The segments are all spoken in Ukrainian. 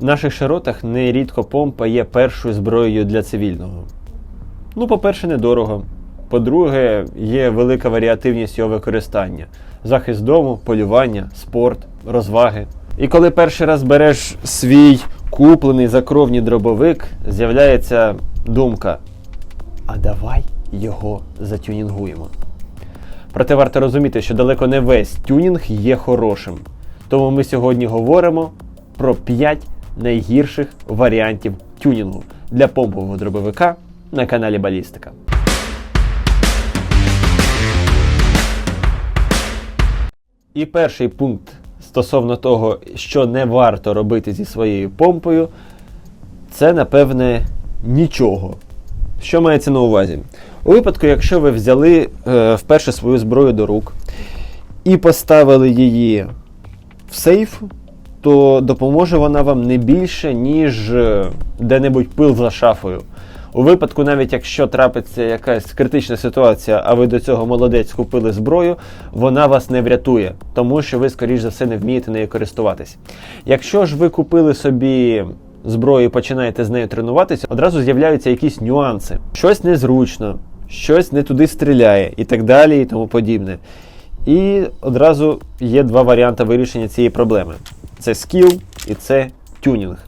В наших широтах нерідко помпа є першою зброєю для цивільного. Ну, по-перше, недорого. По-друге, є велика варіативність його використання: захист дому, полювання, спорт, розваги. І коли перший раз береш свій куплений за кровні дробовик, з'являється думка: а давай його затюнінгуємо. Проте варто розуміти, що далеко не весь тюнінг є хорошим. Тому ми сьогодні говоримо про 5 найгірших варіантів тюнінгу для помпового дробовика на каналі Балістика. І перший пункт стосовно того, що не варто робити зі своєю помпою, це напевне нічого. Що мається на увазі? У випадку, якщо ви взяли е, вперше свою зброю до рук і поставили її в сейф, то допоможе вона вам не більше, ніж е, де-небудь пил за шафою. У випадку, навіть якщо трапиться якась критична ситуація, а ви до цього молодець купили зброю, вона вас не врятує, тому що ви, скоріш за все, не вмієте нею користуватись. Якщо ж ви купили собі зброю і починаєте з нею тренуватися, одразу з'являються якісь нюанси. Щось незручно, щось не туди стріляє і так далі, і тому подібне. І одразу є два варіанти вирішення цієї проблеми: це скіл і це тюнінг.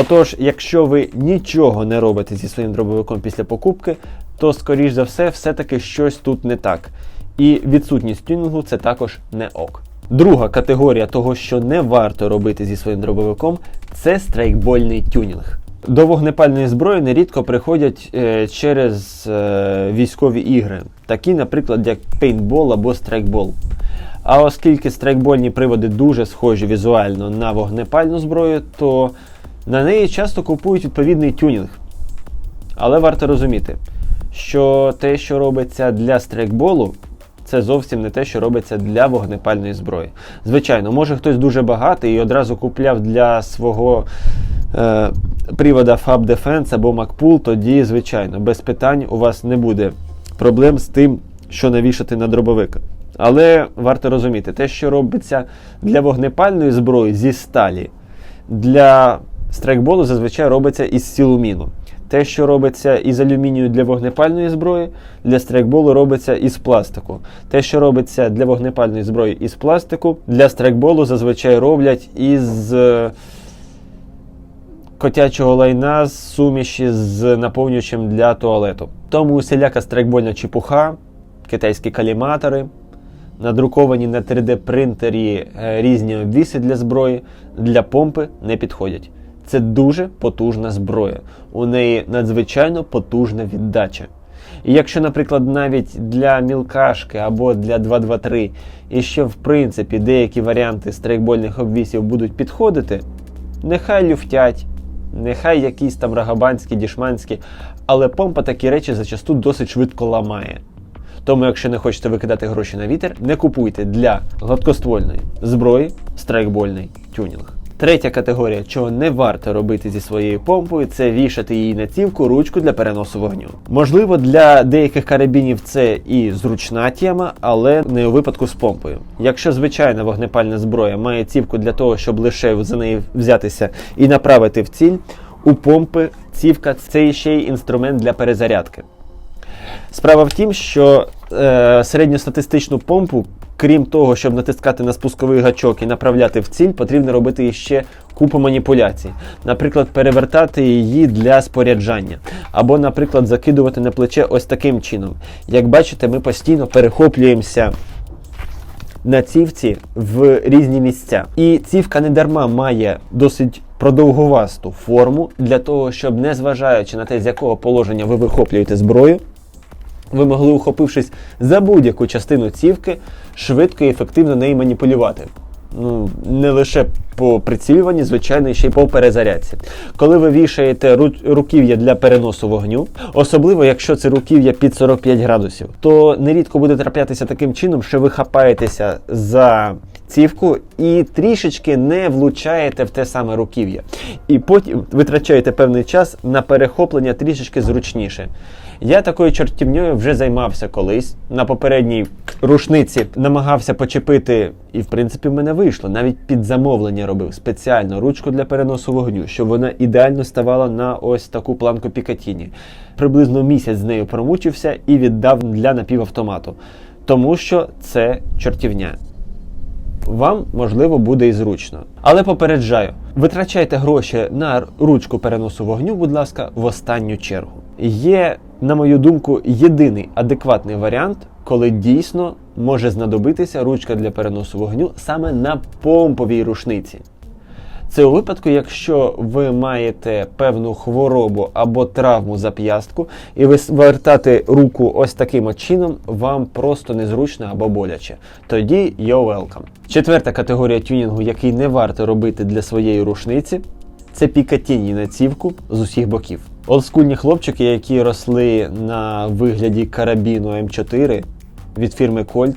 Отож, якщо ви нічого не робите зі своїм дробовиком після покупки, то, скоріш за все, все-таки щось тут не так. І відсутність тюнінгу це також не ок. Друга категорія того, що не варто робити зі своїм дробовиком, це страйкбольний тюнінг. До вогнепальної зброї нерідко приходять е, через е, військові ігри, такі, наприклад, як пейнтбол або страйкбол. А оскільки страйкбольні приводи дуже схожі візуально на вогнепальну зброю, то на неї часто купують відповідний тюнінг. Але варто розуміти, що те, що робиться для страйкболу, це зовсім не те, що робиться для вогнепальної зброї. Звичайно, може хтось дуже багатий і одразу купляв для свого е, привода Fab Defense або MacPool, тоді, звичайно, без питань у вас не буде проблем з тим, що навішати на дробовик. Але варто розуміти, те, що робиться для вогнепальної зброї зі сталі, для страйкболу зазвичай робиться із сілуміну. Те, що робиться із алюмінію для вогнепальної зброї, для страйкболу робиться із пластику. Те, що робиться для вогнепальної зброї із пластику, для страйкболу зазвичай роблять із е, котячого лайна з суміші з наповнювачем для туалету. Тому усіляка страйкбольна чепуха, китайські каліматори, надруковані на 3D принтері е, різні обвіси для зброї, для помпи не підходять. Це дуже потужна зброя. У неї надзвичайно потужна віддача. І якщо, наприклад, навіть для мілкашки або для 223 і ще в принципі деякі варіанти страйкбольних обвісів будуть підходити, нехай люфтять, нехай якісь там рагабанські, дішманські, але помпа такі речі зачасту досить швидко ламає. Тому, якщо не хочете викидати гроші на вітер, не купуйте для гладкоствольної зброї страйкбольний тюнінг. Третя категорія, чого не варто робити зі своєю помпою, це вішати її на цівку ручку для переносу вогню. Можливо, для деяких карабінів це і зручна тема, але не у випадку з помпою. Якщо звичайна вогнепальна зброя має цівку для того, щоб лише за неї взятися і направити в ціль, у помпи цівка це ще й інструмент для перезарядки. Справа в тім, що е, середньостатистичну помпу, крім того, щоб натискати на спусковий гачок і направляти в ціль, потрібно робити ще купу маніпуляцій. Наприклад, перевертати її для споряджання. Або, наприклад, закидувати на плече ось таким чином. Як бачите, ми постійно перехоплюємося на цівці в різні місця. І цівка не дарма має досить продовгувасту форму для того, щоб, незважаючи на те, з якого положення ви вихоплюєте зброю, ви могли, ухопившись за будь-яку частину цівки, швидко і ефективно неї маніпулювати. Ну, не лише по прицілюванні, звичайно, ще й по перезарядці. Коли ви вішаєте ру- руків'я для переносу вогню, особливо якщо це руків'я під 45 градусів, то нерідко буде траплятися таким чином, що ви хапаєтеся за цівку і трішечки не влучаєте в те саме руків'я. І потім витрачаєте певний час на перехоплення трішечки зручніше. Я такою чортівньою вже займався колись. На попередній рушниці намагався почепити, і в принципі в мене вийшло. Навіть під замовлення робив спеціально ручку для переносу вогню, щоб вона ідеально ставала на ось таку планку Пікатіні. Приблизно місяць з нею промучився і віддав для напівавтомату, тому що це чортівня. Вам можливо буде і зручно. Але попереджаю, витрачайте гроші на ручку переносу вогню, будь ласка, в останню чергу. Є, на мою думку, єдиний адекватний варіант, коли дійсно може знадобитися ручка для переносу вогню саме на помповій рушниці. Це у випадку, якщо ви маєте певну хворобу або травму зап'ястку, і ви звертати руку ось таким чином, вам просто незручно або боляче. Тоді you're welcome. Четверта категорія тюнінгу, який не варто робити для своєї рушниці, це пікатінні на цівку з усіх боків. Олдскульні хлопчики, які росли на вигляді карабіну М4 від фірми Colt,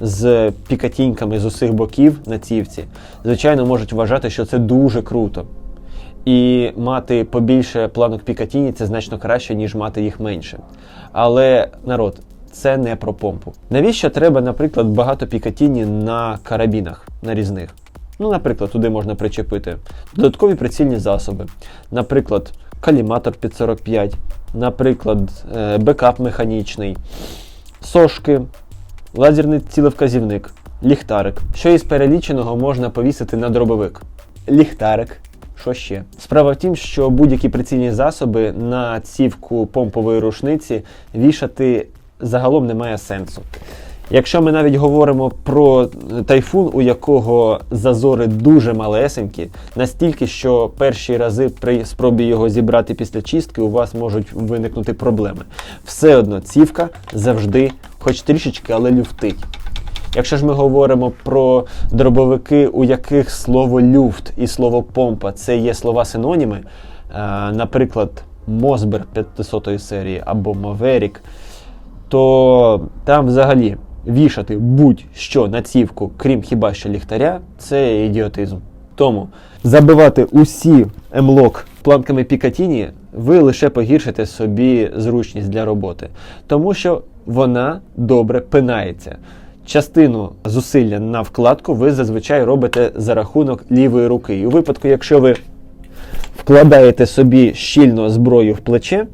з пікатіньками з усіх боків на цівці, звичайно, можуть вважати, що це дуже круто. І мати побільше планок пікатіні це значно краще, ніж мати їх менше. Але народ, це не про помпу. Навіщо треба, наприклад, багато пікатіні на карабінах нарізних? Ну, наприклад, туди можна причепити додаткові прицільні засоби, наприклад, каліматор під 45, наприклад, е, бекап механічний, сошки, лазерний цілевказівник, ліхтарик. Що із переліченого можна повісити на дробовик? Ліхтарик. Що ще? Справа в тім, що будь-які прицільні засоби на цівку помпової рушниці вішати загалом немає сенсу. Якщо ми навіть говоримо про тайфун, у якого зазори дуже малесенькі, настільки, що перші рази при спробі його зібрати після чистки у вас можуть виникнути проблеми. Все одно цівка завжди, хоч трішечки, але люфтить. Якщо ж ми говоримо про дробовики, у яких слово люфт і слово помпа це є слова синоніми, е, наприклад, Мосбер 500 серії або Маверік, то там взагалі вішати будь-що на цівку, крім хіба що ліхтаря, це ідіотизм. Тому забивати усі емлок планками Пікатіні ви лише погіршите собі зручність для роботи, тому що вона добре пинається. Частину зусилля на вкладку ви зазвичай робите за рахунок лівої руки. І у випадку, якщо ви вкладаєте собі щільно зброю в плече,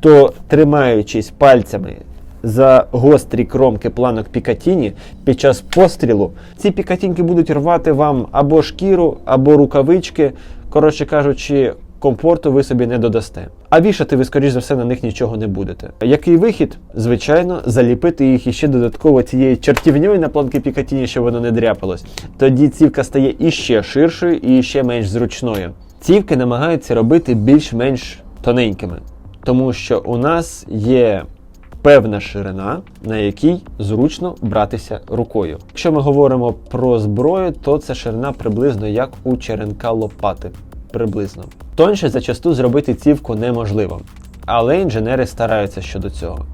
то тримаючись пальцями за гострі кромки планок Пікатіні під час пострілу, ці пікатінки будуть рвати вам або шкіру, або рукавички. Коротше кажучи, комфорту ви собі не додасте. А вішати ви, скоріш за все, на них нічого не будете. Який вихід? Звичайно, заліпити їх іще додатково цією чертівньою на планки Пікатіні, щоб воно не дряпалось. Тоді цівка стає іще ширшою і ще менш зручною. Цівки намагаються робити більш-менш тоненькими, тому що у нас є певна ширина, на якій зручно братися рукою. Якщо ми говоримо про зброю, то це ширина приблизно як у черенка лопати. Приблизно. Тоньше зачасту зробити цівку неможливо, але інженери стараються щодо цього.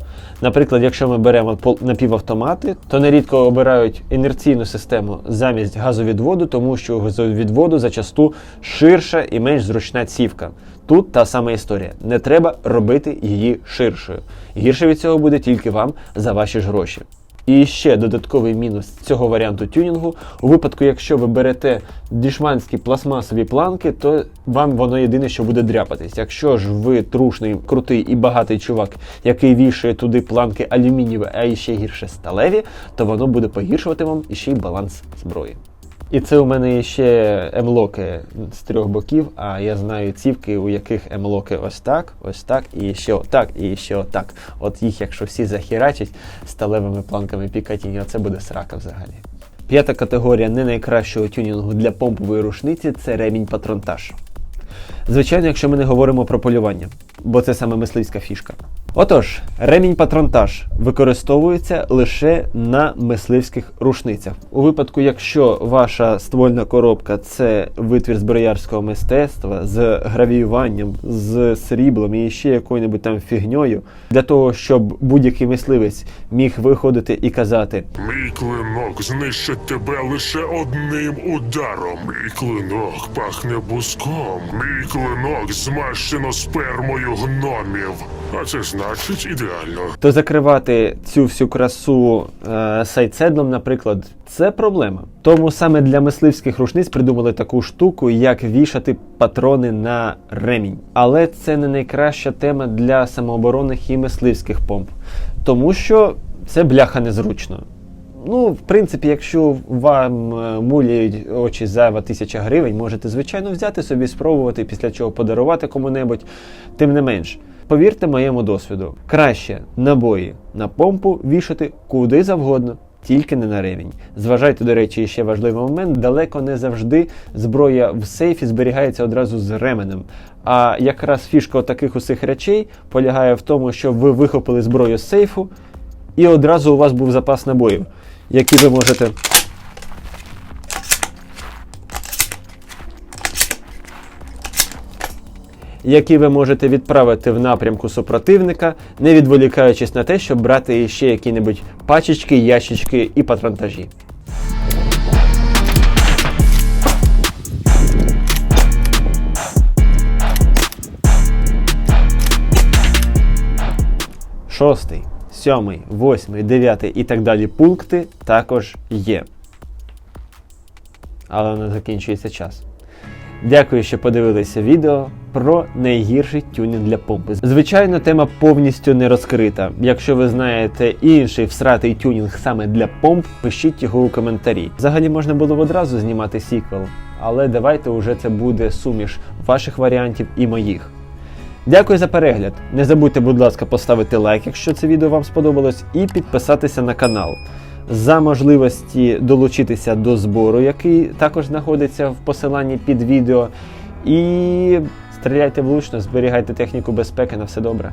Наприклад, якщо ми беремо напівавтомати, то нерідко обирають інерційну систему замість газовідводу, тому що у газовідводу зачасту ширша і менш зручна цівка. Тут та сама історія. Не треба робити її ширшою. Гірше від цього буде тільки вам за ваші ж гроші. І ще додатковий мінус цього варіанту тюнінгу. У випадку, якщо ви берете дішманські пластмасові планки, то вам воно єдине, що буде дряпатись. Якщо ж ви трушний, крутий і багатий чувак, який вішає туди планки алюмінієві, а ще гірше сталеві, то воно буде погіршувати вам іще й баланс зброї. І це у мене ще емлоки з трьох боків, а я знаю цівки, у яких емлоки ось так, ось так, і ще отак, і ще отак. От їх, якщо всі захерачать сталевими планками Пікатіні, це буде срака взагалі. П'ята категорія не найкращого тюнінгу для помпової рушниці це ремінь патронтаж. Звичайно, якщо ми не говоримо про полювання, бо це саме мисливська фішка. Отож, ремінь патронтаж використовується лише на мисливських рушницях. У випадку, якщо ваша ствольна коробка це витвір зброярського мистецтва з гравіюванням, з сріблом і ще якою-небудь там фігньою, для того, щоб будь-який мисливець міг виходити і казати: Мій клинок знищить тебе лише одним ударом. Мій клинок пахне буском. Мій клинок змащено спермою гномів. А це значить ідеально. то закривати цю всю красу е, сайдседлом, наприклад, це проблема. Тому саме для мисливських рушниць придумали таку штуку, як вішати патрони на ремінь. Але це не найкраща тема для самооборонних і мисливських помп, тому що це бляха незручно. Ну, в принципі, якщо вам е, муляють очі зайва тисяча гривень, можете звичайно взяти собі, спробувати, після чого подарувати кому-небудь. Тим не менш, повірте моєму досвіду, краще набої на помпу вішати куди завгодно. Тільки не на ремінь. Зважайте, до речі, ще важливий момент: далеко не завжди зброя в сейфі зберігається одразу з ременем. А якраз фішка таких усіх речей полягає в тому, що ви вихопили зброю з сейфу, і одразу у вас був запас набоїв, які ви можете. Які ви можете відправити в напрямку супротивника, не відволікаючись на те, щоб брати ще які-небудь пачечки, ящички і патронтажі. Шостий, сьомий, восьмий, дев'ятий і так далі пункти також є. Але не закінчується час. Дякую, що подивилися відео про найгірший тюнінг для помпи. Звичайно, тема повністю не розкрита. Якщо ви знаєте інший всратий тюнінг саме для помп, пишіть його у коментарі. Взагалі можна було б одразу знімати сіквел, але давайте уже це буде суміш ваших варіантів і моїх. Дякую за перегляд. Не забудьте, будь ласка, поставити лайк, якщо це відео вам сподобалось, і підписатися на канал. За можливості долучитися до збору, який також знаходиться в посиланні під відео. І стріляйте влучно, зберігайте техніку безпеки на все добре.